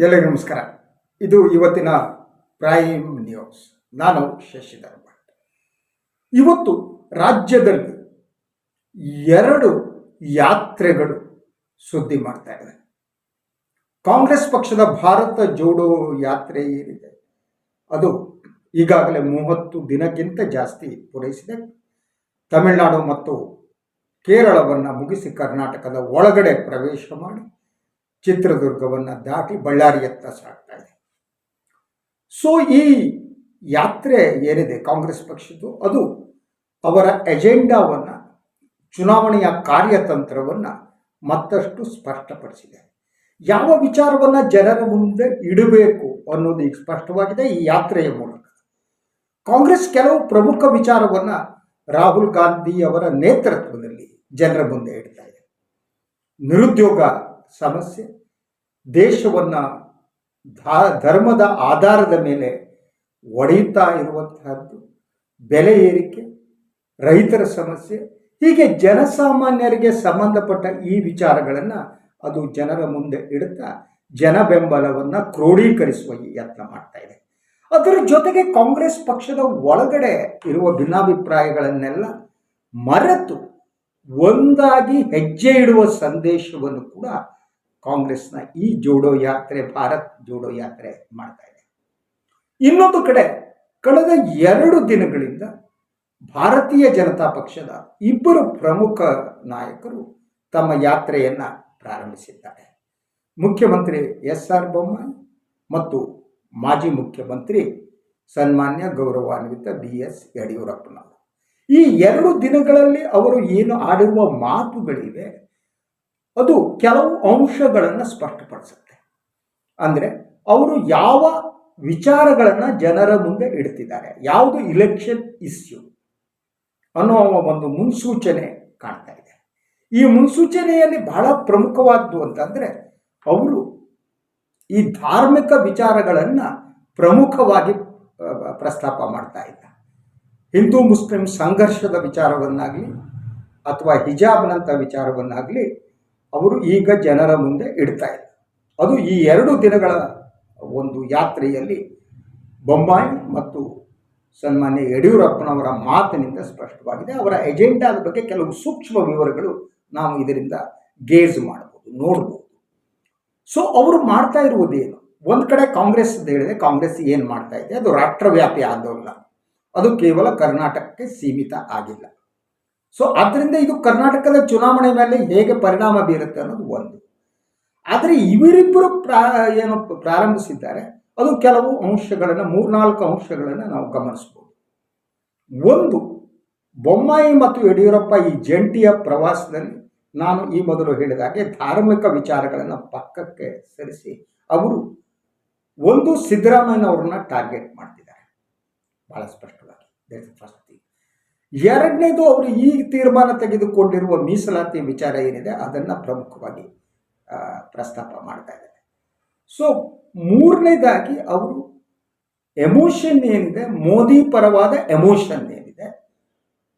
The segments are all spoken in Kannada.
ಎಲ್ಲರಿಗೂ ನಮಸ್ಕಾರ. ಇದು ಇವತ್ತಿನ ಪ್ರೈಮ್ ನ್ಯೂಸ್ ನಾನು ಶಶಿಧರ್ ಭಟ್. ಇವತ್ತು ರಾಜ್ಯದಲ್ಲಿ ಎರಡು ಯಾತ್ರೆಗಳು ಸುದ್ದಿ ಮಾಡ್ತಾ ಇದೆ. ಕಾಂಗ್ರೆಸ್ ಪಕ್ಷದ ಭಾರತ ಜೋಡೋ ಯಾತ್ರೆ ಏನಿದೆ? ಅದು ಈಗಾಗಲೇ ಮೂವತ್ತು ದಿನಕ್ಕಿಂತ ಜಾಸ್ತಿ ಪೂರೈಸಿದೆ. ತಮಿಳುನಾಡು ಮತ್ತು ಕೇರಳವನ್ನು ಮುಗಿಸಿ ಕರ್ನಾಟಕದ ಒಳಗಡೆ ಪ್ರವೇಶ ಮಾಡಿ ಚಿತ್ರದುರ್ಗವನ್ನು ದಾಟಿ ಬಳ್ಳಾರಿಯತ್ತ ಸಾಗ್ತಾ ಇದೆ. ಸೊ ಈ ಯಾತ್ರೆ ಏನಿದೆ ಕಾಂಗ್ರೆಸ್ ಪಕ್ಷದ್ದು? ಅದು ಅವರ ಎಜೆಂಡಾವನ್ನು ಚುನಾವಣೆಯ ಕಾರ್ಯತಂತ್ರವನ್ನು ಮತ್ತಷ್ಟು ಸ್ಪಷ್ಟಪಡಿಸಿದೆ. ಯಾವ ವಿಚಾರವನ್ನು ಜನರ ಮುಂದೆ ಇಡಬೇಕು ಅನ್ನೋದು ಈಗ ಸ್ಪಷ್ಟವಾಗಿದೆ ಈ ಯಾತ್ರೆಯ ಮೂಲಕ. ಕಾಂಗ್ರೆಸ್ ಕೆಲವು ಪ್ರಮುಖ ವಿಚಾರವನ್ನು ರಾಹುಲ್ ಗಾಂಧಿ ಅವರ ನೇತೃತ್ವದಲ್ಲಿ ಜನರ ಮುಂದೆ ಇಡ್ತಾ ಇದೆ. ನಿರುದ್ಯೋಗ ಸಮಸ್ಯೆ ದೇಶವನ್ನು ಧರ್ಮದ ಆಧಾರದ ಮೇಲೆ ಒಡೆಯುತ್ತಾ ಇರುವಂತಹದ್ದು ಬೆಲೆ ಏರಿಕೆ, ರೈತರ ಸಮಸ್ಯೆ, ಹೀಗೆ ಜನಸಾಮಾನ್ಯರಿಗೆ ಸಂಬಂಧಪಟ್ಟ ಈ ವಿಚಾರಗಳನ್ನು ಅದು ಜನರ ಮುಂದೆ ಇಡುತ್ತಾ ಜನ ಬೆಂಬಲವನ್ನು ಕ್ರೋಢೀಕರಿಸುವ ಯತ್ನ ಮಾಡ್ತಾ ಇದೆ. ಅದರ ಜೊತೆಗೆ ಕಾಂಗ್ರೆಸ್ ಪಕ್ಷದ ಒಳಗಡೆ ಇರುವ ಭಿನ್ನಾಭಿಪ್ರಾಯಗಳನ್ನೆಲ್ಲ ಮರೆತು ಒಂದಾಗಿ ಹೆಜ್ಜೆ ಇಡುವ ಸಂದೇಶವನ್ನು ಕೂಡ ಕಾಂಗ್ರೆಸ್ನ ಈ ಜೋಡೋ ಯಾತ್ರೆ, ಭಾರತ್ ಜೋಡೋ ಯಾತ್ರೆ ಮಾಡ್ತಾ ಇದೆ. ಇನ್ನೊಂದು ಕಡೆ ಕಳೆದ ಎರಡು ದಿನಗಳಿಂದ ಭಾರತೀಯ ಜನತಾ ಪಕ್ಷದ ಇಬ್ಬರು ಪ್ರಮುಖ ನಾಯಕರು ತಮ್ಮ ಯಾತ್ರೆಯನ್ನು ಪ್ರಾರಂಭಿಸಿದ್ದಾರೆ. ಮುಖ್ಯಮಂತ್ರಿ ಎಸ್ ಆರ್ ಬೊಮ್ಮಾಯಿ ಮತ್ತು ಮಾಜಿ ಮುಖ್ಯಮಂತ್ರಿ ಸನ್ಮಾನ್ಯ ಗೌರವಾನ್ವಿತ ಬಿ ಎಸ್ ಯಡಿಯೂರಪ್ಪನವರು. ಈ ಎರಡು ದಿನಗಳಲ್ಲಿ ಅವರು ಏನು ಆಡಿರುವ ಮಾತುಗಳಿವೆ ಅದು ಕೆಲವು ಅಂಶಗಳನ್ನು ಸ್ಪಷ್ಟಪಡಿಸುತ್ತೆ. ಅಂದರೆ ಅವರು ಯಾವ ವಿಚಾರಗಳನ್ನು ಜನರ ಮುಂದೆ ಇಡ್ತಿದ್ದಾರೆ, ಯಾವುದು ಇಲೆಕ್ಷನ್ ಇಶ್ಯೂ ಅನ್ನೋ ಒಂದು ಮುನ್ಸೂಚನೆ ಕಾಣ್ತಾ ಇದೆ. ಈ ಮುನ್ಸೂಚನೆಯಲ್ಲಿ ಬಹಳ ಪ್ರಮುಖವಾದ್ದು ಅಂತಂದರೆ ಅವರು ಈ ಧಾರ್ಮಿಕ ವಿಚಾರಗಳನ್ನು ಪ್ರಮುಖವಾಗಿ ಪ್ರಸ್ತಾಪ ಮಾಡ್ತಾ ಇದ್ದ ಹಿಂದೂ ಮುಸ್ಲಿಂ ಸಂಘರ್ಷದ ವಿಚಾರವನ್ನಾಗಲಿ ಅಥವಾ ಹಿಜಾಬ್ನಂಥ ವಿಚಾರವನ್ನಾಗಲಿ ಅವರು ಈಗ ಜನರ ಮುಂದೆ ಇಡ್ತಾ ಇಲ್ಲ ಅದು ಈ ಎರಡು ದಿನಗಳ ಒಂದು ಯಾತ್ರೆಯಲ್ಲಿ ಬೊಂಬಾಯಿ ಮತ್ತು ಸನ್ಮಾನ್ಯ ಯಡಿಯೂರಪ್ಪನವರ ಮಾತಿನಿಂದ ಸ್ಪಷ್ಟವಾಗಿದೆ. ಅವರ ಎಜೆಂಡಾದ ಬಗ್ಗೆ ಕೆಲವು ಸೂಕ್ಷ್ಮ ವಿವರಗಳು ನಾವು ಇದರಿಂದ ಗೇಜ್ ಮಾಡಬಹುದು, ನೋಡ್ಬೋದು. ಸೊ ಅವರು ಮಾಡ್ತಾ ಇರುವುದೇನು? ಒಂದು ಕಡೆ ಕಾಂಗ್ರೆಸ್ ಅಂತ ಹೇಳಿದ್ರೆ ಕಾಂಗ್ರೆಸ್ ಏನು ಮಾಡ್ತಾ ಇದೆ? ಅದು ರಾಷ್ಟ್ರವ್ಯಾಪಿ ಆಂದೋಲನ. ಅದು ಕೇವಲ ಕರ್ನಾಟಕಕ್ಕೆ ಸೀಮಿತ ಆಗಿಲ್ಲ. ಸೊ ಅದರಿಂದ ಇದು ಕರ್ನಾಟಕದ ಚುನಾವಣೆ ಮೇಲೆ ಹೇಗೆ ಪರಿಣಾಮ ಬೀರುತ್ತೆ ಅನ್ನೋದು ಒಂದು. ಆದರೆ ಇವರಿಬ್ಬರು ಪ್ರಾ, ಏನು ಪ್ರಾರಂಭಿಸಿದ್ದಾರೆ, ಅದು ಕೆಲವು ಅಂಶಗಳನ್ನು, ಮೂರ್ನಾಲ್ಕು ಅಂಶಗಳನ್ನು ನಾವು ಗಮನಿಸ್ಬೋದು. ಒಂದು, ಬೊಮ್ಮಾಯಿ ಮತ್ತು ಯಡಿಯೂರಪ್ಪ ಈ ಜಂಟಿಯ ಪ್ರವಾಸದಲ್ಲಿ ನಾನು ಈ ಮೊದಲು ಹೇಳಿದ ಹಾಗೆ ಧಾರ್ಮಿಕ ವಿಚಾರಗಳನ್ನು ಪಕ್ಕಕ್ಕೆ ಸರಿಸಿ ಅವರು ಒಂದು ಸಿದ್ದರಾಮಯ್ಯನವರನ್ನ ಟಾರ್ಗೆಟ್ ಮಾಡ್ತಿದ್ದಾರೆ. ಬಹಳ ಸ್ಪಷ್ಟವಾಗಿ. ಫಸ್ಟ್ ಎರಡನೇದು ಅವರು ಈ ತೀರ್ಮಾನ ತೆಗೆದುಕೊಂಡಿರುವ ಮೀಸಲಾತಿ ವಿಚಾರ ಏನಿದೆ, ಅದನ್ನು ಪ್ರಮುಖವಾಗಿ ಪ್ರಸ್ತಾಪ ಮಾಡ್ತಾ ಇದ್ದಾರೆ. ಸೊ ಮೂರನೇದಾಗಿ ಅವರು ಎಮೋಷನ್ ಏನಿದೆ, ಮೋದಿ ಪರವಾದ ಎಮೋಷನ್ ಏನಿದೆ,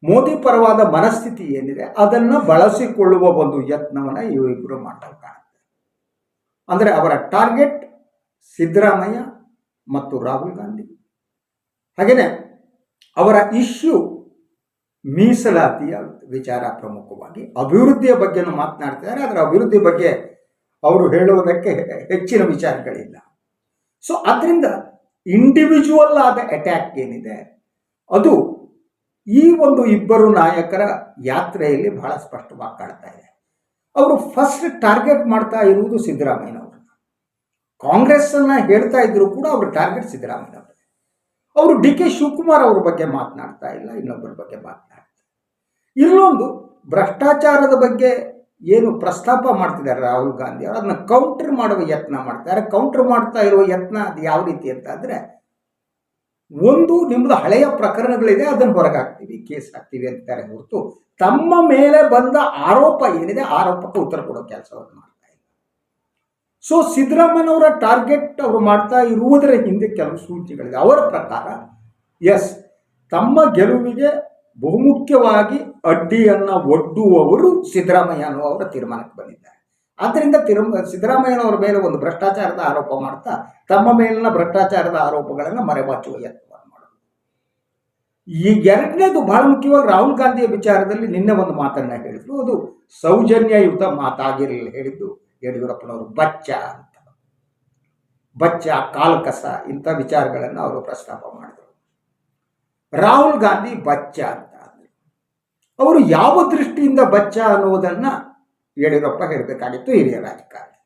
ಮೋದಿ ಪರವಾದ ಮನಸ್ಥಿತಿ ಏನಿದೆ, ಅದನ್ನು ಬಳಸಿಕೊಳ್ಳುವ ಒಂದು ಯತ್ನವನ್ನು ಇವರಿಬ್ಬರು ಮಾಡ್ತಾ ಕಾಣುತ್ತೆ ಅಂದರೆ ಅವರ ಟಾರ್ಗೆಟ್ ಸಿದ್ದರಾಮಯ್ಯ ಮತ್ತು ರಾಹುಲ್ ಗಾಂಧಿ. ಹಾಗೆಯೇ ಅವರ ಇಶ್ಯೂ ಮೀಸಲಾತಿಯ ವಿಚಾರ ಪ್ರಮುಖವಾಗಿ. ಅಭಿವೃದ್ಧಿಯ ಬಗ್ಗೆನೂ ಮಾತನಾಡ್ತಿದ್ದಾರೆ ಅದರ ಅಭಿವೃದ್ಧಿ ಬಗ್ಗೆ ಅವರು ಹೇಳುವುದಕ್ಕೆ ಹೆಚ್ಚಿನ ವಿಚಾರಗಳಿಲ್ಲ. ಸೊ ಅದರಿಂದ ಇಂಡಿವಿಜುವಲ್ ಆದ ಅಟ್ಯಾಕ್ ಏನಿದೆ, ಅದು ಈ ಒಂದು ಇಬ್ಬರು ನಾಯಕರ ಯಾತ್ರೆಯಲ್ಲಿ ಬಹಳ ಸ್ಪಷ್ಟವಾಗಿ ಕಾಣ್ತಾ ಇದೆ. ಅವರು ಫಸ್ಟ್ ಟಾರ್ಗೆಟ್ ಮಾಡ್ತಾ ಇರುವುದು ಸಿದ್ದರಾಮಯ್ಯನವರನ್ನ ಕಾಂಗ್ರೆಸ್ ಅನ್ನ ಹೇಳ್ತಾ ಇದ್ರು ಕೂಡ ಅವರು ಟಾರ್ಗೆಟ್ ಸಿದ್ದರಾಮಯ್ಯನವರು. ಅವರು ಡಿ ಕೆ ಶಿವಕುಮಾರ್ ಅವ್ರ ಬಗ್ಗೆ ಮಾತನಾಡ್ತಾ ಇಲ್ಲ, ಇನ್ನೊಬ್ಬರ ಬಗ್ಗೆ ಮಾತನಾಡ್ತಾ ಇನ್ನೊಂದು ಭ್ರಷ್ಟಾಚಾರದ ಬಗ್ಗೆ ಏನು ಪ್ರಸ್ತಾಪ ಮಾಡ್ತಿದ್ದಾರೆ ರಾಹುಲ್ ಗಾಂಧಿ ಅವರು, ಅದನ್ನ ಕೌಂಟರ್ ಮಾಡುವ ಯತ್ನ ಮಾಡ್ತಾರೆ. ಕೌಂಟರ್ ಮಾಡ್ತಾ ಇರುವ ಯತ್ನ ಅದು ಯಾವ ರೀತಿ ಅಂತ ಅಂದರೆ, ಒಂದು ನಿಮ್ಮದು ಹಳೆಯ ಪ್ರಕರಣಗಳಿದೆ, ಅದನ್ನು ಹೊರಗಾಕ್ತೀವಿ, ಕೇಸ್ ಹಾಕ್ತೀವಿ ಅಂತಾರೆ ಹೊರತು ತಮ್ಮ ಮೇಲೆ ಬಂದ ಆರೋಪ ಏನಿದೆ, ಆರೋಪಕ್ಕೆ ಉತ್ತರ ಕೊಡೋ ಕೆಲಸವನ್ನು ಮಾಡ್ತಾರೆ. ಸೊ ಸಿದ್ದರಾಮಯ್ಯನವರ ಟಾರ್ಗೆಟ್ ಅವರು ಮಾಡ್ತಾ ಇರುವುದರ ಹಿಂದೆ ಕೆಲವು ಸೂಚಿಗಳಿವೆ ಅವರ ಪ್ರಕಾರ ಎಸ್ ತಮ್ಮ ಗೆಲುವಿಗೆ ಬಹುಮುಖ್ಯವಾಗಿ ಅಡ್ಡಿಯನ್ನು ಒಡ್ಡುವವರು ಸಿದ್ದರಾಮಯ್ಯ ಅನ್ನುವವರ ತೀರ್ಮಾನಕ್ಕೆ ಬಂದಿದ್ದಾರೆ. ಆದ್ದರಿಂದ ತಿರು ಸಿದ್ದರಾಮಯ್ಯನವರ ಮೇಲೆ ಒಂದು ಭ್ರಷ್ಟಾಚಾರದ ಆರೋಪ ಮಾಡ್ತಾ, ತಮ್ಮ ಮೇಲಿನ ಭ್ರಷ್ಟಾಚಾರದ ಆರೋಪಗಳನ್ನು ಮರೆಮಾಚುವ ಯತ್ನವನ್ನು ಮಾಡೋದು ಈ ಎರಡನೇದು ಬಹಳ ಮುಖ್ಯವಾಗಿ ರಾಹುಲ್ ಗಾಂಧಿಯ ವಿಚಾರದಲ್ಲಿ ನಿನ್ನೆ ಒಂದು ಮಾತನ್ನ ಹೇಳಿದ್ರು. ಅದು ಸೌಜನ್ಯಯುತ ಮಾತಾಗಿರಲಿಲ್ಲ ಹೇಳಿದ್ದು. ಯಡಿಯೂರಪ್ಪನವರು ಬಚ್ಚ ಅಂತ. ಬಚ್ಚ, ಕಾಲ್ಕಸ ಇಂಥ ವಿಚಾರಗಳನ್ನು ಅವರು ಪ್ರಸ್ತಾಪ ಮಾಡಿದರು. ರಾಹುಲ್ ಗಾಂಧಿ ಬಚ್ಚ ಅಂತ ಅಂದರು ಅವರು ಯಾವ ದೃಷ್ಟಿಯಿಂದ ಬಚ್ಚ ಅನ್ನುವುದನ್ನ ಯಡಿಯೂರಪ್ಪ ಹೇಳಬೇಕಾಗಿತ್ತು ಹಿರಿಯ ರಾಜಕಾರಣಿ.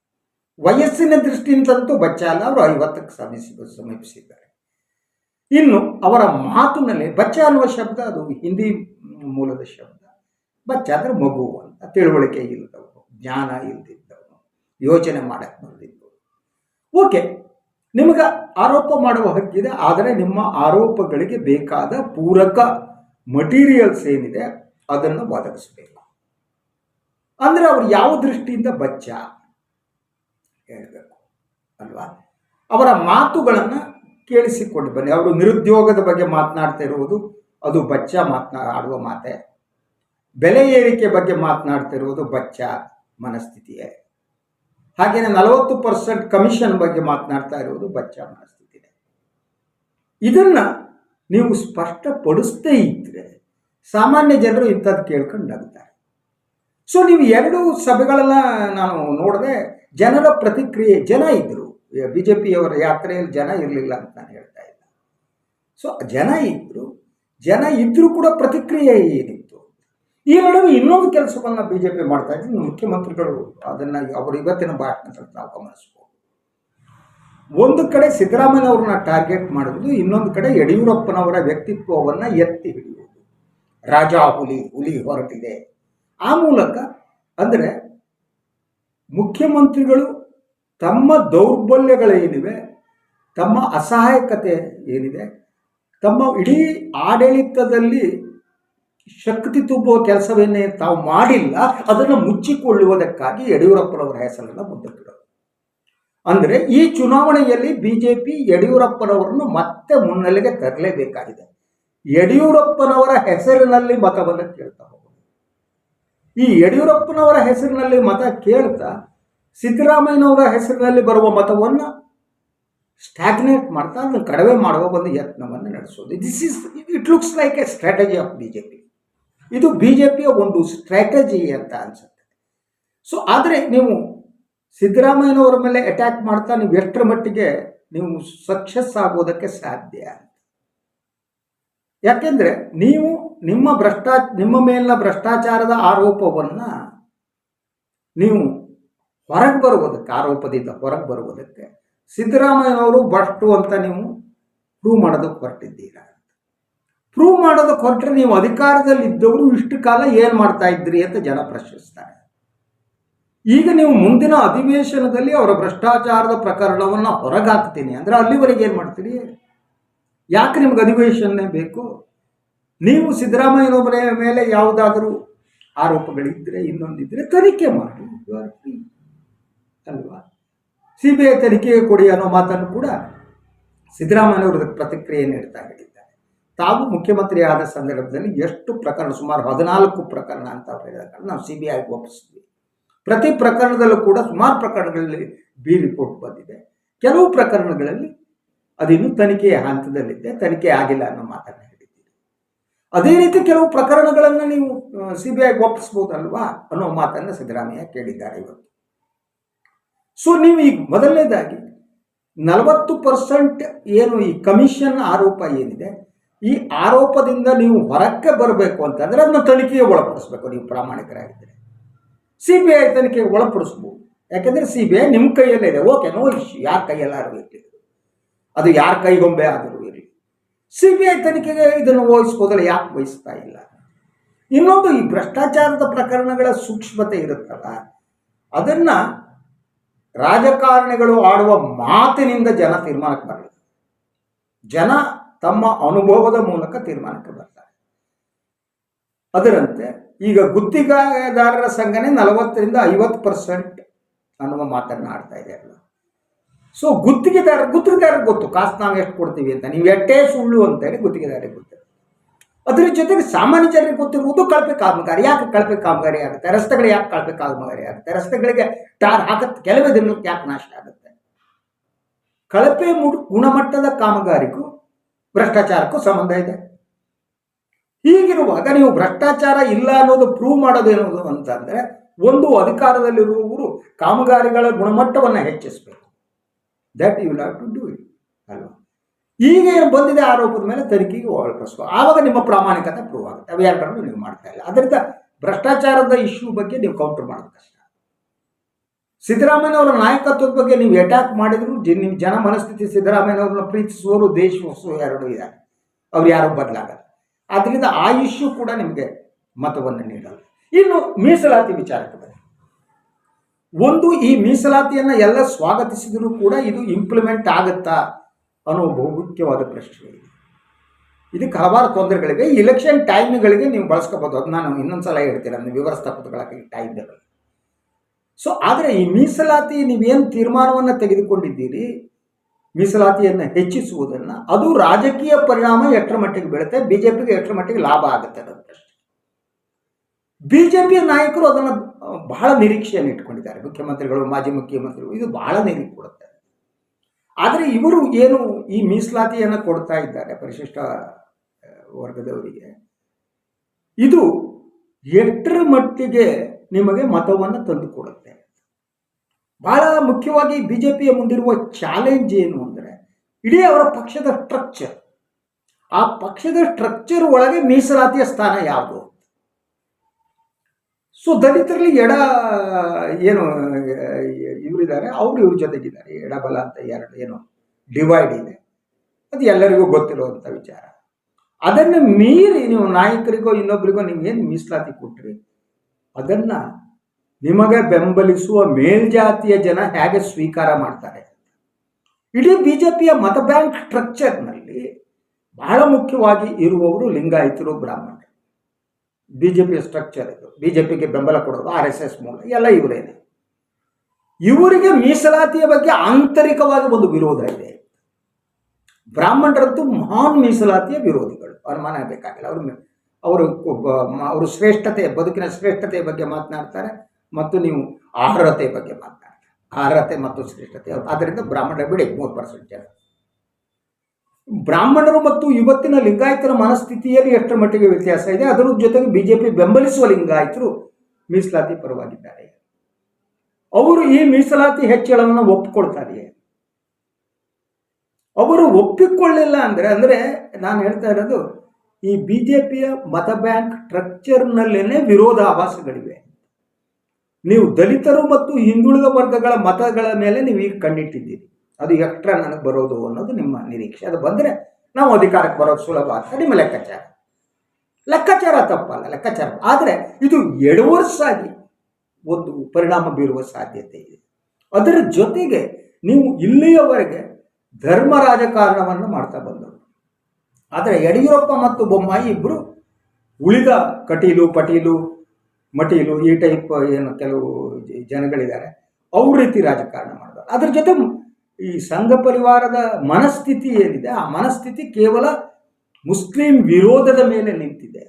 ವಯಸ್ಸಿನ ದೃಷ್ಟಿಯಿಂದಂತೂ ಬಚ್ಚ ಅಲ್ಲ, ಅವರು ಐವತ್ತಕ್ಕೆ ಸಮೀಸಿ ಸಮೀಪಿಸಿದ್ದಾರೆ. ಇನ್ನು ಅವರ ಮಾತಿನಲ್ಲಿ ಬಚ್ಚ ಅನ್ನುವ ಶಬ್ದ, ಅದು ಹಿಂದಿ ಮೂಲದ ಶಬ್ದ. ಬಚ್ಚ ಅಂದರೆ ಮಗು ಅಂತ ತಿಳುವಳಿಕೆ ಇಲ್ಲದವರು, ಜ್ಞಾನ ಇಲ್ಲದಿದ್ದವನು ಯೋಚನೆ ಮಾಡಕ್ಕೆ ಬರಲಿ ಓಕೆ ನಿಮಗೆ ಆರೋಪ ಮಾಡುವ ಹಕ್ಕಿದೆ, ಆದರೆ ನಿಮ್ಮ ಆರೋಪಗಳಿಗೆ ಬೇಕಾದ ಪೂರಕ ಮಟೀರಿಯಲ್ಸ್ ಏನಿದೆ, ಅದನ್ನು ಒದಗಿಸಬೇಕು. ಅಂದರೆ ಅವರು ಯಾವ ದೃಷ್ಟಿಯಿಂದ ಬಚ್ಚ? ಹೇಳಬೇಕು, ಅಲ್ವಾ? ಅವರ ಮಾತುಗಳನ್ನು ಕೇಳಿಸಿಕೊಂಡು ಬನ್ನಿ. ಅವರು ನಿರುದ್ಯೋಗದ ಬಗ್ಗೆ ಮಾತನಾಡ್ತಾ ಇರುವುದು, ಅದು ಬಚ್ಚ ಮಾತನಾ, ಆಡುವ ಮಾತೆ. ಬೆಲೆ ಏರಿಕೆ ಬಗ್ಗೆ ಮಾತನಾಡ್ತಿರುವುದು ಬಚ್ಚ ಮನಸ್ಥಿತಿಯೇ. ಹಾಗೆಯೇ ನಲವತ್ತು ಪರ್ಸೆಂಟ್ ಕಮಿಷನ್ ಬಗ್ಗೆ ಮಾತನಾಡ್ತಾ ಇರುವುದು ಬಚ್ಚ ಮನಸ್ಥಿತಿಯೇ ಇದನ್ನ ನೀವು ಸ್ಪಷ್ಟಪಡಿಸ್ತೇ ಇದ್ದರೆ ಸಾಮಾನ್ಯ ಜನರು ಇಂಥದ್ದು ಕೇಳ್ಕೊಂಡು ನಗ್ತಾರೆ. ಸೊ ನೀವು ಎರಡು ಸಭೆಗಳೆಲ್ಲ ನಾನು ನೋಡಿದೆ ಜನರ ಪ್ರತಿಕ್ರಿಯೆ ಜನ ಇದ್ದರು ಬಿ ಜೆ ಪಿಯವರ ಯಾತ್ರೆಯಲ್ಲಿ ಜನ ಇರಲಿಲ್ಲ ಅಂತ ನಾನು ಹೇಳ್ತಾ ಇಲ್ಲ ಸೊ ಜನ ಇದ್ದರು ಜನ ಇದ್ದರೂ ಕೂಡ ಪ್ರತಿಕ್ರಿಯೆ ಏನಿತ್ತು ಈ ನಡುವೆ ಇನ್ನೊಂದು ಕೆಲಸವನ್ನು ಬಿ ಜೆ ಪಿ ಮಾಡ್ತಾ ಇದ್ದೀನಿ ಮುಖ್ಯಮಂತ್ರಿಗಳು ಅದನ್ನು ಅವರು ಇವತ್ತಿನ ಭಾಷಣದಲ್ಲಿ ನಾವು ಗಮನಿಸ್ಬೋದು ಒಂದು ಕಡೆ ಸಿದ್ದರಾಮಯ್ಯವ್ರನ್ನ ಟಾರ್ಗೆಟ್ ಮಾಡುವುದು, ಇನ್ನೊಂದು ಕಡೆ ಯಡಿಯೂರಪ್ಪನವರ ವ್ಯಕ್ತಿತ್ವವನ್ನು ಎತ್ತಿ ಹಿಡಿಯುವುದು. ರಾಜ ಹುಲಿ ಹುಲಿ ಹೊರಟಿದೆ. ಆ ಮೂಲಕ ಅಂದರೆ ಮುಖ್ಯಮಂತ್ರಿಗಳು ತಮ್ಮ ದೌರ್ಬಲ್ಯಗಳೇನಿವೆ, ತಮ್ಮ ಅಸಹಾಯಕತೆ ಏನಿದೆ, ತಮ್ಮ ಇಡೀ ಆಡಳಿತದಲ್ಲಿ ಶಕ್ತಿ ತುಂಬುವ ಕೆಲಸವೇನೇ ತಾವು ಮಾಡಿಲ್ಲ, ಅದನ್ನು ಮುಚ್ಚಿಕೊಳ್ಳುವುದಕ್ಕಾಗಿ ಯಡಿಯೂರಪ್ಪನವರ ಹೆಸರನ್ನು ಮುಂದಿಟ್ಟರು ಅಂದರೆ ಈ ಚುನಾವಣೆಯಲ್ಲಿ ಬಿ ಜೆ ಪಿ ಯಡಿಯೂರಪ್ಪನವರನ್ನು ಮತ್ತೆ ಮುನ್ನೆಲೆಗೆ ತರಲೇಬೇಕಾಗಿದೆ. ಯಡಿಯೂರಪ್ಪನವರ ಹೆಸರಿನಲ್ಲಿ ಮತವನ್ನು ಕೇಳ್ತಾ ಹೋಗೋದು. ಈ ಯಡಿಯೂರಪ್ಪನವರ ಹೆಸರಿನಲ್ಲಿ ಮತ ಕೇಳ್ತಾ ಸಿದ್ದರಾಮಯ್ಯನವರ ಹೆಸರಿನಲ್ಲಿ ಬರುವ ಮತವನ್ನು ಸ್ಟ್ಯಾಗ್ನೇಟ್ ಮಾಡ್ತಾ ಅದನ್ನು ಕಡಿಮೆ ಮಾಡುವ ಒಂದು ಯತ್ನವನ್ನು ನಡೆಸೋದು. This is it looks like a strategy of B J P ಇದು ಬಿ ಜೆ ಪಿಯ ಒಂದು ಸ್ಟ್ರಾಟಜಿ ಅಂತ ಅನ್ಸುತ್ತೆ. ಸೊ ಆದರೆ ನೀವು ಸಿದ್ದರಾಮಯ್ಯನವರ ಮೇಲೆ ಅಟ್ಯಾಕ್ ಮಾಡ್ತಾ ನೀವು ಎಷ್ಟರ ಮಟ್ಟಿಗೆ ನೀವು ಸಕ್ಸಸ್ ಆಗೋದಕ್ಕೆ ಸಾಧ್ಯ ಯಾಕೆಂದರೆ ನೀವು ನಿಮ್ಮ ಭ್ರಷ್ಟಾ, ನಿಮ್ಮ ಮೇಲಿನ ಭ್ರಷ್ಟಾಚಾರದ ಆರೋಪವನ್ನು ನೀವು ಹೊರಗೆ ಬರುವುದಕ್ಕೆ, ಆರೋಪದಿಂದ ಹೊರಗೆ ಬರುವುದಕ್ಕೆ ಸಿದ್ದರಾಮಯ್ಯನವರು ಬಷ್ಟು ಅಂತ ನೀವು ಪ್ರೂವ್ ಮಾಡೋದಕ್ಕೆ ಹೊರಟಿದ್ದೀರಾ? ಪ್ರೂವ್ ಮಾಡೋದಕ್ಕೆ ಹೊರಟ್ರೆ ನೀವು ಅಧಿಕಾರದಲ್ಲಿ ಇದ್ದವರು ಇಷ್ಟು ಕಾಲ ಏನು ಮಾಡ್ತಾ ಇದ್ರಿ ಅಂತ ಜನ ಪ್ರಶ್ನಿಸ್ತಾರೆ. ಈಗ ನೀವು ಮುಂದಿನ ಅಧಿವೇಶನದಲ್ಲಿ ಅವರ ಭ್ರಷ್ಟಾಚಾರದ ಪ್ರಕರಣವನ್ನು ಹೊರಗಾಕ್ತೀನಿ. ಅಂದರೆ ಅಲ್ಲಿವರೆಗೆ ಏನು ಮಾಡ್ತೀರಿ? ಯಾಕೆ ನಿಮ್ಗೆ ಅಧಿವೇಶನೇ ಬೇಕು? ನೀವು ಸಿದ್ದರಾಮಯ್ಯನೊಬ್ಬರ ಮೇಲೆ ಯಾವುದಾದರೂ ಆರೋಪಗಳಿದ್ದರೆ ಇನ್ನೊಂದಿದ್ದರೆ ತನಿಖೆ ಮಾಡಿ. ಅಲ್ವಾ? ಸಿ ಬಿ ಐ ತನಿಖೆಗೆ ಕೊಡಿ ಅನ್ನೋ ಮಾತನ್ನು ಕೂಡ ಸಿದ್ದರಾಮಯ್ಯನವರು ಪ್ರತಿಕ್ರಿಯೆ ನೀಡ್ತಾ ಹೇಳಿದ್ದಾರೆ ತಾವು ಮುಖ್ಯಮಂತ್ರಿ ಆದ ಸಂದರ್ಭದಲ್ಲಿ ಎಷ್ಟು ಪ್ರಕರಣ, ಸುಮಾರು ಹದಿನಾಲ್ಕು ಪ್ರಕರಣ ಅಂತ ಅವ್ರು ಹೇಳಿದಾಗ ನಾವು ಸಿ ಬಿ ಐಗೆ ಒಪ್ಪಿಸಿದ್ವಿ. ಪ್ರತಿ ಪ್ರಕರಣದಲ್ಲೂ ಕೂಡ ಸುಮಾರು ಪ್ರಕರಣಗಳಲ್ಲಿ ಬಿ ರಿಪೋರ್ಟ್ ಬಂದಿದೆ. ಕೆಲವು ಪ್ರಕರಣಗಳಲ್ಲಿ ಅದಿನ್ನೂ ತನಿಖೆಯ ಹಂತದಲ್ಲಿದೆ, ತನಿಖೆ ಆಗಿಲ್ಲ ಅನ್ನೋ ಮಾತನ್ನು ಹೇಳಿದ್ದೀರಿ. ಅದೇ ರೀತಿ ಕೆಲವು ಪ್ರಕರಣಗಳನ್ನು ನೀವು ಸಿ ಬಿ ಐಗೆ ಒಪ್ಪಿಸ್ಬೋದಲ್ವಾ ಅನ್ನೋ ಮಾತನ್ನು ಸಿದ್ದರಾಮಯ್ಯ ಕೇಳಿದ್ದಾರೆ ಇವತ್ತು. ಸೊ ನೀವು ಈಗ ಮೊದಲನೇದಾಗಿ ನಲವತ್ತು ಪರ್ಸೆಂಟ್ ಏನು ಈ ಕಮಿಷನ್ ಆರೋಪ ಏನಿದೆ ಈ ಆರೋಪದಿಂದ ನೀವು ಹೊರಕ್ಕೆ ಬರಬೇಕು ಅಂತಂದರೆ ಅದನ್ನು ತನಿಖೆಗೆ ಒಳಪಡಿಸ್ಬೇಕು ನೀವು ಪ್ರಾಮಾಣಿಕರಾಗಿದ್ದರೆ ಸಿ ಬಿ ಐ ತನಿಖೆಗೆ ಒಳಪಡಿಸ್ಬೋದು. ಯಾಕೆಂದರೆ ಸಿ ಬಿ ಐ ನಿಮ್ಮ ಕೈಯಲ್ಲೇ ಇದೆ. Okay, no issue. ಯಾರ ಕೈಯಲ್ಲಾರು ಇರಲಿ. ಅದು ಯಾರ ಕೈಗೊಂಬೆ ಆದರೂ ಇರಲಿ. ಸಿ ಬಿ ಐ ತನಿಖೆಗೆ ಇದನ್ನು ವಹಿಸ್ಬೋದಲ್ಲ, ಯಾಕೆ ವಹಿಸ್ತಾ ಇಲ್ಲ? ಇನ್ನೊಂದು ಈ ಭ್ರಷ್ಟಾಚಾರದ ಪ್ರಕರಣಗಳ ಸೂಕ್ಷ್ಮತೆ ಇರುತ್ತಲ್ಲ, ಅದನ್ನು ರಾಜಕಾರಣಿಗಳು ಆಡುವ ಮಾತಿನಿಂದ ಜನ ತೀರ್ಮಾನಕ್ಕೆ ಬರಲಿ ಜನ ತಮ್ಮ ಅನುಭವದ ಮೂಲಕ ತೀರ್ಮಾನಕ್ಕೆ ಬರ್ತಾರೆ. ಅದರಂತೆ ಈಗ ಗುತ್ತಿಗೆದಾರರ ಸಂಘನೆ ನಲವತ್ತರಿಂದ ಐವತ್ತು ಪರ್ಸೆಂಟ್ ಅನ್ನುವ ಮಾತನ್ನು ಆಡ್ತಾ ಇದೆ ಅಲ್ಲ ಸೊ ಗುತ್ತಿಗೆದಾರ, ಗುತ್ತಿಗೆದಾರರಿಗೆ ಗೊತ್ತು, ಕಾಸು ನಾವು ಎಷ್ಟು ಕೊಡ್ತೀವಿ ಅಂತ. ನೀವು ಎಟ್ಟೇ ಸುಳ್ಳು ಅಂತೇಳಿ ಗುತ್ತಿಗೆದಾರಿಗೆ ಗೊತ್ತು. ಅದರ ಜೊತೆಗೆ ಸಾಮಾನ್ಯ ಜನರಿಗೆ ಗೊತ್ತಿರುವುದು ಕಳಪೆ ಕಾಮಗಾರಿ. ಯಾಕೆ ಕಳಪೆ ಕಾಮಗಾರಿ ಆಗುತ್ತೆ? ರಸ್ತೆಗಳು ಯಾಕೆ ಕಳಪೆ ಕಾಮಗಾರಿ ಆಗುತ್ತೆ? ರಸ್ತೆಗಳಿಗೆ ಟಾರ್ ಹಾಕತ್ತೆ. ಕೆಲವೇ ದಿನಕ್ಕೆ ಯಾಕೆ ನಾಶ ಆಗುತ್ತೆ? ಕಳಪೆ ಗುಣಮಟ್ಟದ ಕಾಮಗಾರಿಗೂ ಭ್ರಷ್ಟಾಚಾರಕ್ಕೂ ಸಂಬಂಧ ಇದೆ. ಹೀಗಿರುವಾಗ ನೀವು ಭ್ರಷ್ಟಾಚಾರ ಇಲ್ಲ ಅನ್ನೋದು ಪ್ರೂವ್ ಮಾಡೋದೇನು ಅಂತಂದ್ರೆ ಒಂದು ಅಧಿಕಾರದಲ್ಲಿರುವವರು ಕಾಮಗಾರಿಗಳ ಗುಣಮಟ್ಟವನ್ನು ಹೆಚ್ಚಿಸಬೇಕು. That you have to do it ಅಲ್ವಾ? ಈಗ ಏನು ಬಂದಿದೆ ಆರೋಪದ ಮೇಲೆ ತನಿಖೆಗೆ ಒಳಪಡಿಸ್ಕೋ ಆವಾಗ ನಿಮ್ಮ ಪ್ರಾಮಾಣಿಕತೆ ಪ್ರೂವ್ ಆಗುತ್ತೆ. ಅವೆರಡರನ್ನು ನೀವು ಮಾಡ್ತಾ ಇಲ್ಲ. ಅದರಿಂದ ಭ್ರಷ್ಟಾಚಾರದ ಇಶ್ಯೂ ಬಗ್ಗೆ ನೀವು ಕೌಂಟರ್ ಮಾಡೋದು ಕಷ್ಟ ಸಿದ್ದರಾಮಯ್ಯ ಅವರ ನಾಯಕತ್ವದ ಬಗ್ಗೆ ನೀವು ಅಟ್ಯಾಕ್ ಮಾಡಿದ್ರು ನಿಮ್ಮ ಜನ ಮನಸ್ಥಿತಿ ಸಿದ್ದರಾಮಯ್ಯ ಅವ್ರನ್ನ ಪ್ರೀತಿಸುವವರು ದೇಶಿಸುವ ಎರಡು ಇದ್ದಾರೆ ಅವ್ರು ಯಾರು ಬದಲಾಗಲ್ಲ. ಅದರಿಂದ ಆ ಇಶ್ಯೂ ಕೂಡ ನಿಮಗೆ ಮತವನ್ನು ನೀಡಲ್ಲ. ಇನ್ನು ಮೀಸಲಾತಿ ವಿಚಾರಕ್ಕೆ ಬನ್ನಿ. ಒಂದು, ಈ ಮೀಸಲಾತಿಯನ್ನು ಎಲ್ಲ ಸ್ವಾಗತಿಸಿದರೂ ಕೂಡ ಇದು ಇಂಪ್ಲಿಮೆಂಟ್ ಆಗುತ್ತಾ ಅನ್ನೋ ಬಹುಮುಖ್ಯವಾದ ಪ್ರಶ್ನೆ ಇದೆ. ಇದಕ್ಕೆ ಹಲವಾರು ತೊಂದರೆಗಳಿವೆ. ಇಲೆಕ್ಷನ್ ಟೈಮ್ಗಳಿಗೆ ನೀವು ಬಳಸ್ಕೋಬೋದು. ಅದು ನಾನು ಇನ್ನೊಂದ್ಸಲ ಹೇಳ್ತೀನಿ. ಅದನ್ನು ವಿವರಿಸ್ತಾ ಟೈಮ್ ಇರಲ್ಲ. ಸೊ ಆದರೆ ಈ ಮೀಸಲಾತಿ ನೀವೇನು ತೀರ್ಮಾನವನ್ನು ತೆಗೆದುಕೊಂಡಿದ್ದೀರಿ? ಮೀಸಲಾತಿಯನ್ನು ಹೆಚ್ಚಿಸುವುದನ್ನು, ಅದು ರಾಜಕೀಯ ಪರಿಣಾಮ ಎಷ್ಟರ ಮಟ್ಟಿಗೆ ಬೀಳುತ್ತೆ? ಬಿ ಜೆ ಪಿಗೆ ಎಷ್ಟರ ಮಟ್ಟಿಗೆ ಲಾಭ ಆಗುತ್ತೆ ಅನ್ನೋದು ಪ್ರಶ್ನೆ ಬಿ ಜೆ ಪಿಯ ನಾಯಕರು ಅದನ್ನು ಬಹಳ ನಿರೀಕ್ಷೆಯನ್ನು ಇಟ್ಕೊಂಡಿದ್ದಾರೆ. ಮುಖ್ಯಮಂತ್ರಿಗಳು, ಮಾಜಿ ಮುಖ್ಯಮಂತ್ರಿಗಳು, ಇದು ಬಹಳ ನಿರೀಕ್ಷೆ ಕೊಡುತ್ತೆ. ಆದರೆ ಇವರು ಏನು ಈ ಮೀಸಲಾತಿಯನ್ನು ಕೊಡ್ತಾ ಇದ್ದಾರೆ ಪರಿಶಿಷ್ಟ ವರ್ಗದವರಿಗೆ? ಇದು ಎಷ್ಟರ ಮಟ್ಟಿಗೆ ನಿಮಗೆ ಮತವನ್ನು ತಂದುಕೊಡುತ್ತೆ? ಬಹಳ ಮುಖ್ಯವಾಗಿ ಬಿ ಜೆ ಪಿಯ ಮುಂದಿರುವ ಚಾಲೆಂಜ್ ಏನು ಅಂದರೆ ಇಡೀ ಅವರ ಪಕ್ಷದ ಸ್ಟ್ರಕ್ಚರ್ ಆ ಪಕ್ಷದ ಸ್ಟ್ರಕ್ಚರ್ ಒಳಗೆ ಮೀಸಲಾತಿಯ ಸ್ಥಾನ ಯಾವುದು? ಸೊ ದಲಿತರಲ್ಲಿ ಎಡ, ಏನು, ಇವರಿದ್ದಾರೆ, ಅವರು ಇವ್ರ ಜೊತೆಗಿದ್ದಾರೆ. ಎಡಬಲ ಅಂತ ಎರಡು, ಏನು ಡಿವೈಡ್ ಇದೆ. ಅದು ಎಲ್ಲರಿಗೂ ಗೊತ್ತಿರುವಂಥ ವಿಚಾರ. ಅದನ್ನು ಮೀರಿ ನೀವು ನಾಯಕರಿಗೋ ಇನ್ನೊಬ್ಬರಿಗೋ ಏನು ಮೀಸಲಾತಿ ಕೊಟ್ರಿ? ಅದನ್ನು ನಿಮಗೆ ಬೆಂಬಲಿಸುವ ಮೇಲ್ಜಾತಿಯ ಜನ ಹೇಗೆ ಸ್ವೀಕಾರ ಮಾಡ್ತಾರೆ? ಇಡೀ ಬಿ ಜೆ ಪಿಯ ಮತ ಬ್ಯಾಂಕ್ ಸ್ಟ್ರಕ್ಚರ್ನಲ್ಲಿ ಬಹಳ ಮುಖ್ಯವಾಗಿ ಇರುವವರು ಲಿಂಗಾಯಿತರು, ಬ್ರಾಹ್ಮಣರು. ಬಿ ಜೆ ಪಿಯ ಸ್ಟ್ರಕ್ಚರ್ ಇದು. ಬಿ ಜೆ ಪಿಗೆ ಬೆಂಬಲ ಕೊಡೋದು ಆರ್ ಎಸ್ ಎಸ್ ಮೂಲ. ಎಲ್ಲ ಇವರೇನೆ. ಇವರಿಗೆ ಮೀಸಲಾತಿಯ ಬಗ್ಗೆ ಆಂತರಿಕವಾಗಿ ಒಂದು ವಿರೋಧ ಇದೆ. ಬ್ರಾಹ್ಮಣರಂತೂ ಮಹಾನ್ ಮೀಸಲಾತಿಯ ವಿರೋಧಿಗಳು. ಅನುಮಾನ ಬೇಕಾಗಿಲ್ಲ ಅವರು ಅವರು ಅವರು ಶ್ರೇಷ್ಠತೆ ಬದುಕಿನ ಶ್ರೇಷ್ಠತೆಯ ಬಗ್ಗೆ ಮಾತನಾಡ್ತಾರೆ. ಮತ್ತು ನೀವು ಆಹಾರತೆ ಬಗ್ಗೆ ಮಾತನಾಡ್ತಾರೆ ಆಹಾರತೆ ಮತ್ತು ಶ್ರೇಷ್ಠತೆ. ಆದ್ದರಿಂದ ಬ್ರಾಹ್ಮಣರ ಬಿಡಿ ಮೂರು ಪರ್ಸೆಂಟ್ ಜನ. ಬ್ರಾಹ್ಮಣರು ಮತ್ತು ಇವತ್ತಿನ ಲಿಂಗಾಯತರ ಮನಸ್ಥಿತಿಯಲ್ಲಿ ಎಷ್ಟರ ಮಟ್ಟಿಗೆ ವ್ಯತ್ಯಾಸ ಇದೆ, ಅದರ ಜೊತೆಗೆ ಬಿಜೆಪಿ ಬೆಂಬಲಿಸುವ ಲಿಂಗಾಯತರು ಮೀಸಲಾತಿ ಪರವಾಗಿದ್ದಾರೆ. ಅವರು ಈ ಮೀಸಲಾತಿ ಹೆಚ್ಚಳವನ್ನು ಒಪ್ಪಿಕೊಳ್ತಾರೆಯೇ ಅವರು ಒಪ್ಪಿಕೊಳ್ಳಿಲ್ಲ ಅಂದರೆ ಅಂದರೆ ನಾನು ಹೇಳ್ತಾ ಇರೋದು, ಈ ಬಿ ಜೆ ಪಿಯ ಮತ ಬ್ಯಾಂಕ್ ಸ್ಟ್ರಕ್ಚರ್ನಲ್ಲೇನೆ ವಿರೋಧಾಭಾಸಗಳಿವೆ. ನೀವು ದಲಿತರು ಮತ್ತು ಹಿಂದುಳಿದ ವರ್ಗಗಳ ಮತಗಳ ಮೇಲೆ ನೀವು ಈಗ ಕಣ್ಣಿಟ್ಟಿದ್ದೀರಿ. ಅದು ಎಕ್ಸ್ಟ್ರಾ ನನಗೆ ಬರೋದು ಅನ್ನೋದು ನಿಮ್ಮ ನಿರೀಕ್ಷೆ. ಅದು ಬಂದರೆ ನಾವು ಅಧಿಕಾರಕ್ಕೆ ಬರೋದು ಸುಲಭ ಅಂತ ನಿಮ್ಮ ಲೆಕ್ಕಾಚಾರ. ಲೆಕ್ಕಾಚಾರ ತಪ್ಪಲ್ಲ, ಲೆಕ್ಕಾಚಾರ. ಆದರೆ ಇದು ಎಡವರ್ಸಾಗಿ ಒಂದು ಪರಿಣಾಮ ಬೀರುವ ಸಾಧ್ಯತೆ ಇದೆ. ಅದರ ಜೊತೆಗೆ ನೀವು ಇಲ್ಲಿಯವರೆಗೆ ಧರ್ಮ ರಾಜಕಾರಣವನ್ನು ಮಾಡ್ತಾ ಬಂದರು ಆದರೆ ಯಡಿಯೂರಪ್ಪ ಮತ್ತು ಬೊಮ್ಮಾಯಿ ಇಬ್ಬರು ಉಳಿದ ಕಟೀಲು, ಪಟೀಲು ಮಟೀಲು ಈ ಟೈಪ್ ಏನು ಕೆಲವು ಜನಗಳಿದ್ದಾರೆ, ಅವ್ರ ರೀತಿ ರಾಜಕಾರಣ ಮಾಡಿದ್ರು ಅದ್ರ ಜೊತೆ ಈ ಸಂಘ ಪರಿವಾರದ ಮನಸ್ಥಿತಿ ಏನಿದೆ, ಆ ಮನಸ್ಥಿತಿ ಕೇವಲ ಮುಸ್ಲಿಂ ವಿರೋಧದ ಮೇಲೆ ನಿಂತಿದೆ.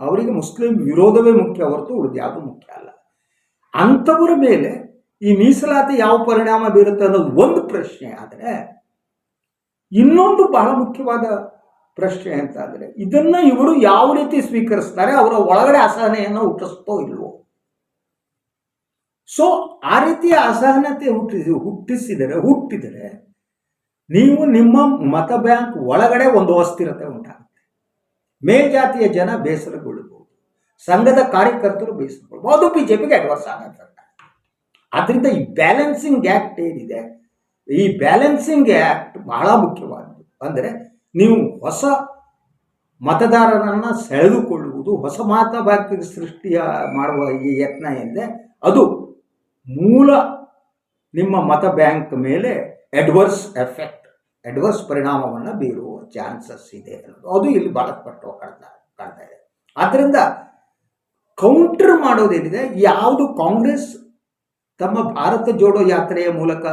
ಅವರಿಗೆ ಮುಸ್ಲಿಂ ವಿರೋಧವೇ ಮುಖ್ಯ, ಹೊರತು ಉಳಿದು ಯಾವುದು ಮುಖ್ಯ ಅಲ್ಲ. ಅಂಥವರ ಮೇಲೆ ಈ ಮೀಸಲಾತಿ ಯಾವ ಪರಿಣಾಮ ಬೀರುತ್ತೆ ಅನ್ನೋದು ಒಂದು ಪ್ರಶ್ನೆ ಆದರೆ, ಇನ್ನೊಂದು ಬಹಳ ಮುಖ್ಯವಾದ ಪ್ರಶ್ನೆ ಅಂತ ಅಂದರೆ ಇದನ್ನ ಇವರು ಯಾವ ರೀತಿ ಸ್ವೀಕರಿಸ್ತಾರೆ, ಅವರ ಒಳಗಡೆ ಅಸಹನೆಯನ್ನು ಹುಟ್ಟಿಸ್ತೋ ಇಲ್ವೋ? ಸೊ ಆ ರೀತಿಯ ಅಸಹನತೆ ಹುಟ್ಟಿಸಿ, ಹುಟ್ಟಿಸಿದರೆ, ಹುಟ್ಟಿದರೆ ನೀವು ನಿಮ್ಮ ಮತ ಬ್ಯಾಂಕ್ ಒಳಗಡೆ ಒಂದು ಅಸ್ಥಿರತೆ ಉಂಟಾಗುತ್ತೆ. ಮೇಲ್ಜಾತಿಯ ಜನ ಬೇಸರಗೊಳ್ಳಬಹುದು ಸಂಘದ ಕಾರ್ಯಕರ್ತರು ಬೇಸರಗೊಳ್ಬಹುದು. ಅದು ಬಿಜೆಪಿಗೆ ಅಡ್ವಾನ್ಸ್ ಆಗುತ್ತೆ ಅದರಿಂದ ಈ ಬ್ಯಾಲೆನ್ಸಿಂಗ್ ಆ್ಯಕ್ಟ್ ಏನಿದೆ, ಈ ಬ್ಯಾಲೆನ್ಸಿಂಗ್ ಆ್ಯಕ್ಟ್ ಬಹಳ ಮುಖ್ಯವಾದದ್ದು. ಅಂದರೆ ನೀವು ಹೊಸ ಮತದಾರರನ್ನು ಸೆಳೆದುಕೊಳ್ಳುವುದು, ಹೊಸ ಮತ ಬ್ಯಾಂಕ್ ಸೃಷ್ಟಿಯ ಮಾಡುವ ಈ ಯತ್ನ ಏನಿದೆ ಅದು ಮೂಲ ನಿಮ್ಮ ಮತ ಬ್ಯಾಂಕ್ ಮೇಲೆ ಅಡ್ವರ್ಸ್ ಎಫೆಕ್ಟ್ ಅಡ್ವರ್ಸ್ ಪರಿಣಾಮವನ್ನು ಬೀರುವ ಚಾನ್ಸಸ್ ಇದೆ ಅನ್ನೋದು. ಅದು ಇಲ್ಲಿ ಭಾಳ ಸ್ಪಷ್ಟವಾಗಿ ಕಾಣ್ತಾ ಕಾಣ್ತಾ ಇದೆ. ಆದ್ದರಿಂದ ಕೌಂಟರ್ ಮಾಡೋದೇನಿದೆ? ಯಾವುದು ಕಾಂಗ್ರೆಸ್ ತಮ್ಮ ಭಾರತ ಜೋಡೋ ಯಾತ್ರೆಯ ಮೂಲಕ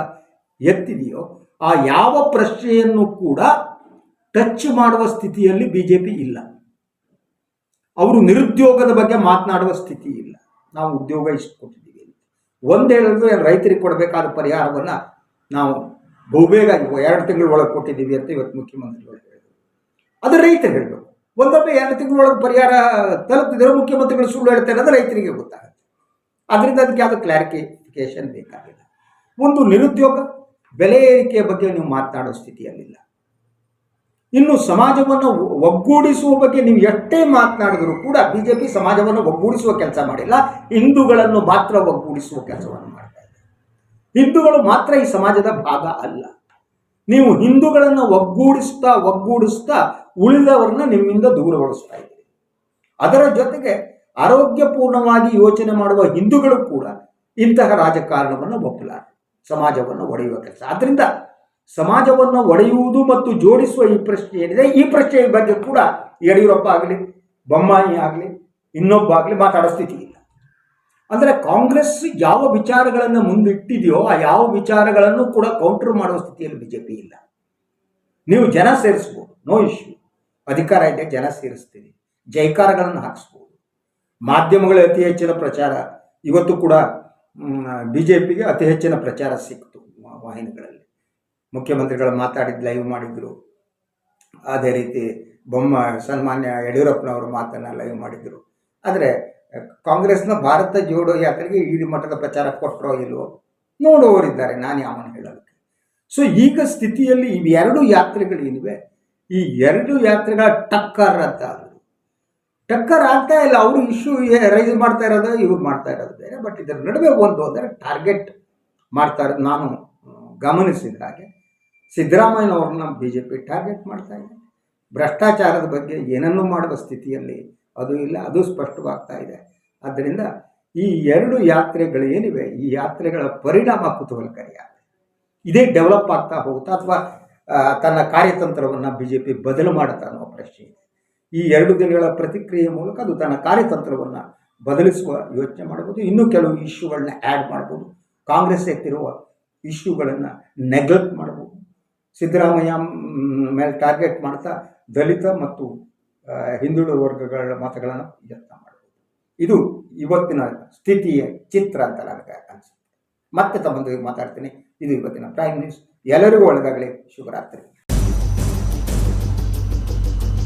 ಎತ್ತಿದೆಯೋ, ಆ ಯಾವ ಪ್ರಶ್ನೆಯನ್ನು ಕೂಡ ಟಚ್ ಮಾಡುವ ಸ್ಥಿತಿಯಲ್ಲಿ ಬಿ ಜೆ ಪಿ ಇಲ್ಲ. ಅವರು ನಿರುದ್ಯೋಗದ ಬಗ್ಗೆ ಮಾತನಾಡುವ ಸ್ಥಿತಿ ಇಲ್ಲ. ನಾವು ಉದ್ಯೋಗ ಕೊಟ್ಟಿದ್ದೀವಿ. ಒಂದು ಹೇಳಿದ್ರು ರೈತರಿಗೆ ಕೊಡಬೇಕಾದ ಪರಿಹಾರವನ್ನು ನಾವು ಬಹುಬೇಗ ಎರಡು ತಿಂಗಳ ಒಳಗೆ ಕೊಟ್ಟಿದ್ದೀವಿ ಅಂತ ಇವತ್ತು ಮುಖ್ಯಮಂತ್ರಿಗಳು ಹೇಳಿದರು. ಅದು ರೈತರು ಹೇಳಬೇಕು. ಒಂದೊಮ್ಮೆ ಎರಡು ತಿಂಗಳೊಳಗೆ ಪರಿಹಾರ ತಲುಪಿದ್ರೆ ಮುಖ್ಯಮಂತ್ರಿಗಳು ಸುಳ್ಳು ಹೇಳ್ತಾರೆ ಅದು ರೈತರಿಗೆ ಗೊತ್ತಾಗುತ್ತೆ. ಅದರಿಂದ ಅದಕ್ಕೆ ಯಾವುದು ಕ್ಲಾರಿಫಿಕೇಶನ್ ಬೇಕಾಗಿಲ್ಲ. ಒಂದು ನಿರುದ್ಯೋಗ, ಬೆಲೆ ಏರಿಕೆಯ ಬಗ್ಗೆ ನೀವು ಮಾತನಾಡೋ ಸ್ಥಿತಿಯಲ್ಲಿಲ್ಲ. ಇನ್ನು ಸಮಾಜವನ್ನು ಒಗ್ಗೂಡಿಸುವ ಬಗ್ಗೆ ನೀವು ಎಷ್ಟೇ ಮಾತನಾಡಿದರೂ ಕೂಡ ಬಿಜೆಪಿ ಸಮಾಜವನ್ನು ಒಗ್ಗೂಡಿಸುವ ಕೆಲಸ ಮಾಡಿಲ್ಲ. ಹಿಂದೂಗಳನ್ನು ಮಾತ್ರ ಒಗ್ಗೂಡಿಸುವ ಕೆಲಸವನ್ನು ಮಾಡ್ತಾ ಇದೆ. ಹಿಂದೂಗಳು ಮಾತ್ರ ಈ ಸಮಾಜದ ಭಾಗ ಅಲ್ಲ. ನೀವು ಹಿಂದೂಗಳನ್ನು ಒಗ್ಗೂಡಿಸ್ತಾ ಒಗ್ಗೂಡಿಸ್ತಾ ಉಳಿದವರನ್ನ ನಿಮ್ಮಿಂದ ದೂರಗೊಳಿಸ್ತಾ ಇದ್ದೀರಿ. ಅದರ ಜೊತೆಗೆ ಆರೋಗ್ಯಪೂರ್ಣವಾಗಿ ಯೋಚನೆ ಮಾಡುವ ಹಿಂದೂಗಳು ಕೂಡ ಇಂತಹ ರಾಜಕಾರಣವನ್ನು ಒಪ್ಪಲಾರ. ಸಮಾಜವನ್ನು ಒಡೆಯುವ ಕೆಲಸ. ಆದ್ದರಿಂದ ಸಮಾಜವನ್ನು ಒಡೆಯುವುದು ಮತ್ತು ಜೋಡಿಸುವ ಈ ಪ್ರಶ್ನೆ ಏನಿದೆ, ಈ ಪ್ರಶ್ನೆಯ ಬಗ್ಗೆ ಕೂಡ ಯಡಿಯೂರಪ್ಪ ಆಗಲಿ, ಬೊಮ್ಮಾಯಿ ಆಗಲಿ, ಇನ್ನೊಬ್ಬ ಆಗಲಿ ಮಾತಾಡೋ ಸ್ಥಿತಿ ಇಲ್ಲ. ಅಂದರೆ ಕಾಂಗ್ರೆಸ್ ಯಾವ ವಿಚಾರಗಳನ್ನು ಮುಂದಿಟ್ಟಿದೆಯೋ, ಆ ಯಾವ ವಿಚಾರಗಳನ್ನು ಕೂಡ ಕೌಂಟರ್ ಮಾಡುವ ಸ್ಥಿತಿಯಲ್ಲಿ ಬಿಜೆಪಿ ಇಲ್ಲ. ನೀವು ಜನ ಸೇರಿಸ್ಬೋದು ನೋ ಇಶ್ಯೂ ಅಧಿಕಾರ ಇದೆ, ಜನ ಸೇರಿಸ್ತೀರಿ. ಜೈಕಾರಗಳನ್ನು ಹಾಕಿಸ್ಬೋದು. ಮಾಧ್ಯಮಗಳ ಅತಿ ಹೆಚ್ಚಿನ ಪ್ರಚಾರ, ಇವತ್ತು ಕೂಡ ಬಿ ಜೆ ಪಿಗೆ ಅತಿ ಹೆಚ್ಚಿನ ಪ್ರಚಾರ ಸಿಕ್ತು ವಾಹಿನಿಗಳಲ್ಲಿ. ಮುಖ್ಯಮಂತ್ರಿಗಳು ಮಾತಾಡಿದ್ದು ಲೈವ್ ಮಾಡಿದ್ರು. ಅದೇ ರೀತಿ ಬೊಮ್ಮ, ಸನ್ಮಾನ್ಯ ಯಡಿಯೂರಪ್ಪನವರು ಮಾತನ್ನು ಲೈವ್ ಮಾಡಿದ್ರು. ಆದರೆ, ಕಾಂಗ್ರೆಸ್ನ ಭಾರತ ಜೋಡೋ ಯಾತ್ರೆಗೆ ಈ ಮಟ್ಟದ ಪ್ರಚಾರ ಕೊಟ್ಟರೋ ಇಲ್ವೋ ನೋಡುವವರಿದ್ದಾರೆ ನಾನು ಯಾವನು ಹೇಳೋದಕ್ಕೆ. ಸೊ ಈಗ ಸ್ಥಿತಿಯಲ್ಲಿ ಇವೆರಡು ಯಾತ್ರೆಗಳೇನಿವೆ. ಈ ಎರಡು ಯಾತ್ರೆಗಳ ಟಕ್ಕರ್ ಅಂತ ಟಕ್ಕರ್ ಆಗ್ತಾ ಇಲ್ಲ, ಅವರು ಇಶ್ಯೂ ರೈಸ್ ಮಾಡ್ತಾ ಇರೋದು, ಇವ್ರು ಮಾಡ್ತಾ ಇರೋದು ಬೇರೆ ಬಟ್ ಇದರ ನಡುವೆ ಒಂದು ಅಂದರೆ ಟಾರ್ಗೆಟ್ ಮಾಡ್ತಾ ಇರೋದು ನಾನು, ಗಮನಿಸಿದ ಹಾಗೆ. ಸಿದ್ದರಾಮಯ್ಯನವ್ರನ್ನ ಬಿ ಜೆ ಪಿ ಟಾರ್ಗೆಟ್ ಮಾಡ್ತಾ ಇದೆ. ಭ್ರಷ್ಟಾಚಾರದ ಬಗ್ಗೆ ಏನನ್ನೂ ಮಾಡುವ ಸ್ಥಿತಿಯಲ್ಲಿ ಅದು ಇಲ್ಲ, ಅದು ಸ್ಪಷ್ಟವಾಗ್ತಾ ಇದೆ. ಆದ್ದರಿಂದ ಈ ಎರಡು ಯಾತ್ರೆಗಳು ಏನಿವೆ, ಈ ಯಾತ್ರೆಗಳ ಪರಿಣಾಮ ಕುತೂಹಲಕಾರಿಯಾಗಿದೆ. ಇದೇ ಡೆವಲಪ್ ಆಗ್ತಾ ಹೋಗುತ್ತಾ ಅಥವಾ ತನ್ನ ಕಾರ್ಯತಂತ್ರವನ್ನು ಬಿ ಜೆ ಪಿ ಬದಲು ಮಾಡುತ್ತಾ ಅನ್ನೋ ಪ್ರಶ್ನೆ ಇದೆ. ಈ ಎರಡು ದಿನಗಳ ಪ್ರತಿಕ್ರಿಯೆ ಮೂಲಕ ಅದು ತನ್ನ ಕಾರ್ಯತಂತ್ರವನ್ನು ಬದಲಿಸುವ ಯೋಚನೆ ಮಾಡ್ಬೋದು ಇನ್ನೂ ಕೆಲವು ಇಶ್ಯೂಗಳನ್ನ ಆ್ಯಡ್ ಮಾಡ್ಬೋದು ಕಾಂಗ್ರೆಸ್ ಎತ್ತಿರುವ ಇಶ್ಯೂಗಳನ್ನು ನೆಗ್ಲೆಕ್ಟ್ ಮಾಡ್ಬೋದು ಸಿದ್ದರಾಮಯ್ಯ ಮೇಲೆ ಟಾರ್ಗೆಟ್ ಮಾಡ್ತಾ ದಲಿತ ಮತ್ತು ಹಿಂದುಳಿದ ವರ್ಗಗಳ ಮತಗಳನ್ನು ಯತ್ನ ಮಾಡಬಹುದು ಇದು ಇವತ್ತಿನ ಸ್ಥಿತಿಯ ಚಿತ್ರ ಅಂತ ನನಗೆ ಅನಿಸುತ್ತೆ. ಮತ್ತೆ ತಮ್ಮೊಂದಿಗೆ ಮಾತಾಡ್ತೀನಿ. ಇದು ಇವತ್ತಿನ ಪ್ರೈಮ್ ನ್ಯೂಸ್ ಎಲ್ಲರಿಗೂ ಒಳ್ಳೆದಾಗಲಿ. ಶುಭರಾತ್ರಿ.